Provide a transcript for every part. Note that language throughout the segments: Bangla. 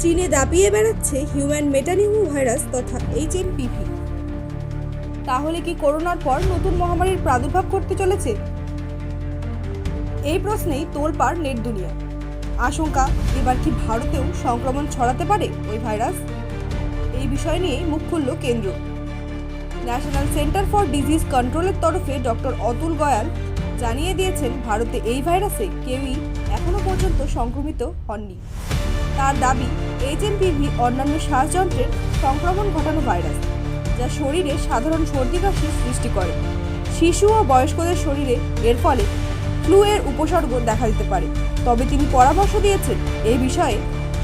চীনে দাপিয়ে বেড়াচ্ছে হিউম্যান মেটানিমো ভাইরাস তথা এইচএমপিভি তাহলে কি করোনার পর নতুন মহামারীর প্রাদুর্ভাব করতে চলেছে? এই প্রশ্নেই তোলপাড় নেট দুনিয়া। আশঙ্কা, এবার কি ভারতেও সংক্রমণ ছড়াতে পারে ওই ভাইরাস? এই বিষয় নিয়ে মুখ খুলল কেন্দ্র। ন্যাশনাল সেন্টার ফর ডিজিজ কন্ট্রোলের তরফে ডক্টর অতুল গয়াল জানিয়ে দিয়েছেন ভারতে এই ভাইরাসে কেউই এখনও পর্যন্ত সংক্রমিত হননি। তার দাবি এইচএমপিভি অন্যান্য শ্বাসযন্ত্রের সংক্রমণ ঘটানো ভাইরাস, যা শরীরে সাধারণ সর্দি কাশি সৃষ্টি করে। শিশু ও বয়স্কদের শরীরে এর ফলে ফ্লু এর উপসর্গ দেখা দিতে পারে। তবে তিনি পরামর্শ দিয়েছেন এই বিষয়ে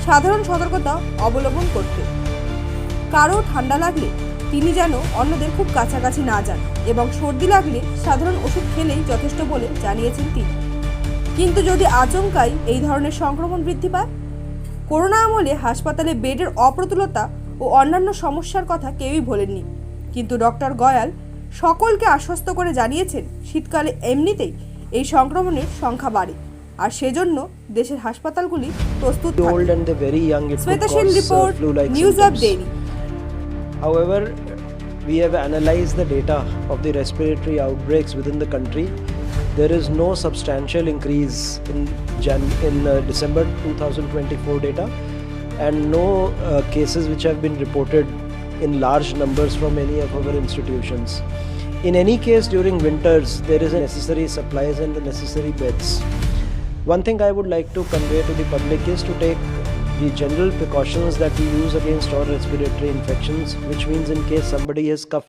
সাধারণ সতর্কতা অবলম্বন করতে। কারও ঠান্ডা লাগলে তিনি যেন অন্যদের খুব কাছাকাছি না যান এবং সর্দি লাগলে সাধারণ ওষুধ খেলেই যথেষ্ট বলে জানিয়েছেন তিনি। কিন্তু যদি আচমকাই এই ধরনের সংক্রমণ বৃদ্ধি পায়? করোনা আমলে হাসপাতালে বেডের অপ্রতুলতা ও অন্যান্য সমস্যার কথা কেউই ভোলেননি। কিন্তু ডক্টর গয়াল সকলকে আশ্বস্ত করে জানিয়েছেন শীতকালে এমনিতেই এই সংক্রমণের সংখ্যা বাড়ে আর সেজন্য দেশের হাসপাতালগুলি প্রস্তুত uh, report news. Daily. However, we have analyzed the data of the respiratory outbreaks within the country. There is no substantial increase in Jan- in uh, December 2024 data, and no uh, cases which have been reported in large numbers from any of our institutions. In any case, during winters, there is a necessary supplies and the necessary beds. One thing I would like to convey to the public is to take the general precautions that we use against all respiratory infections, which means in case somebody has cough